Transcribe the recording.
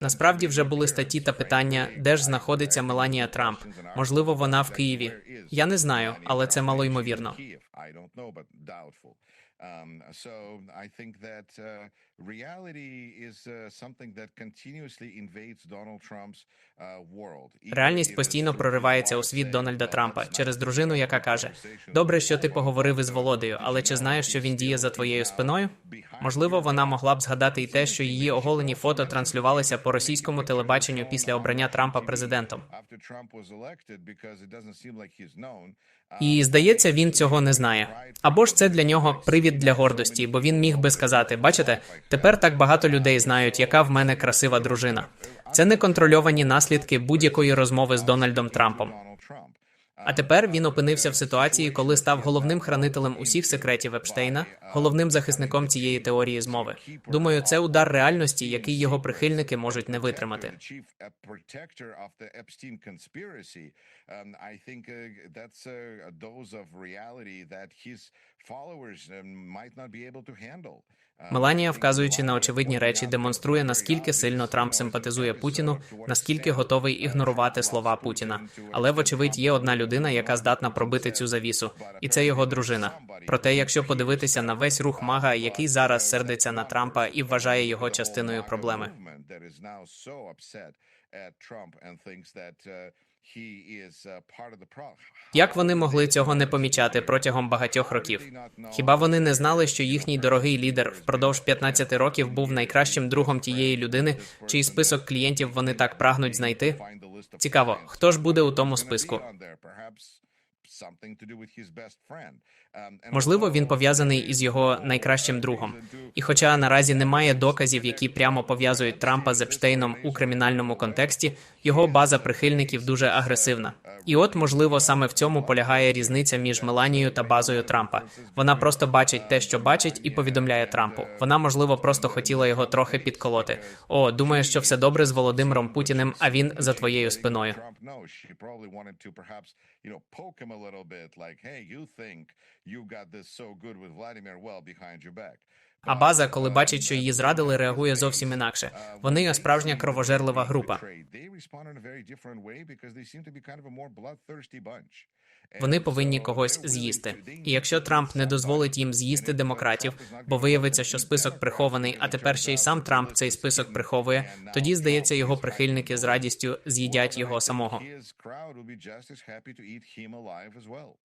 Насправді вже були статті та питання, де ж знаходиться Меланія Трамп. Можливо, вона в Києві. Я не знаю, але це малоймовірно. Um, so I think that uh, reality is uh, something that continuously invades Donald Trump's uh, world. Реальність постійно проривається у світ Дональда Трампа через дружину, яка каже: Добре, що ти поговорив із Володею, але чи знаєш, що він діє за твоєю спиною? Можливо, вона могла б згадати й те, що її оголені фото транслювалися по російському телебаченню після обрання Трампа президентом. І здається, він цього не знає. Або ж це для нього привід для гордості, бо він міг би сказати: бачите, тепер так багато людей знають, яка в мене красива дружина. Це неконтрольовані наслідки будь-якої розмови з Дональдом Трампом. А тепер він опинився в ситуації, коли став головним хранителем усіх секретів Епштейна, головним захисником цієї теорії змови. Думаю, це удар реальності, який його прихильники можуть не витримати. Меланія, вказуючи на очевидні речі, демонструє наскільки сильно Трамп симпатизує Путіну, наскільки готовий ігнорувати слова Путіна. Але, вочевидь, є одна людина, яка здатна пробити цю завісу, і це його дружина. Проте, якщо подивитися на весь рух Мага, який зараз сердиться на Трампа і вважає його частиною проблеми. Як вони могли цього не помічати протягом багатьох років? Хіба вони не знали, що їхній дорогий лідер впродовж 15 років був найкращим другом тієї людини, чий список клієнтів вони так прагнуть знайти? Цікаво, хто ж буде у тому списку? Можливо, він пов'язаний із його найкращим другом. І хоча наразі немає доказів, які прямо пов'язують Трампа з Епштейном у кримінальному контексті, його база прихильників дуже агресивна. І от, можливо, саме в цьому полягає різниця між Меланією та базою Трампа. Вона просто бачить те, що бачить, і повідомляє Трампу. Вона, можливо, просто хотіла його трохи підколоти. О, думає, що все добре з Володимиром Путіним, а він за твоєю спиною. Little bit, like, hey, you think you got this so good with Vladimir well behind your back. А база, коли бачить, що її зрадили, реагує зовсім інакше. Вони справжня кровожерлива група. Вони повинні когось з'їсти. І якщо Трамп не дозволить їм з'їсти демократів, бо виявиться, що список прихований, а тепер ще й сам Трамп цей список приховує, тоді здається, його прихильники з радістю з'їдять його самого.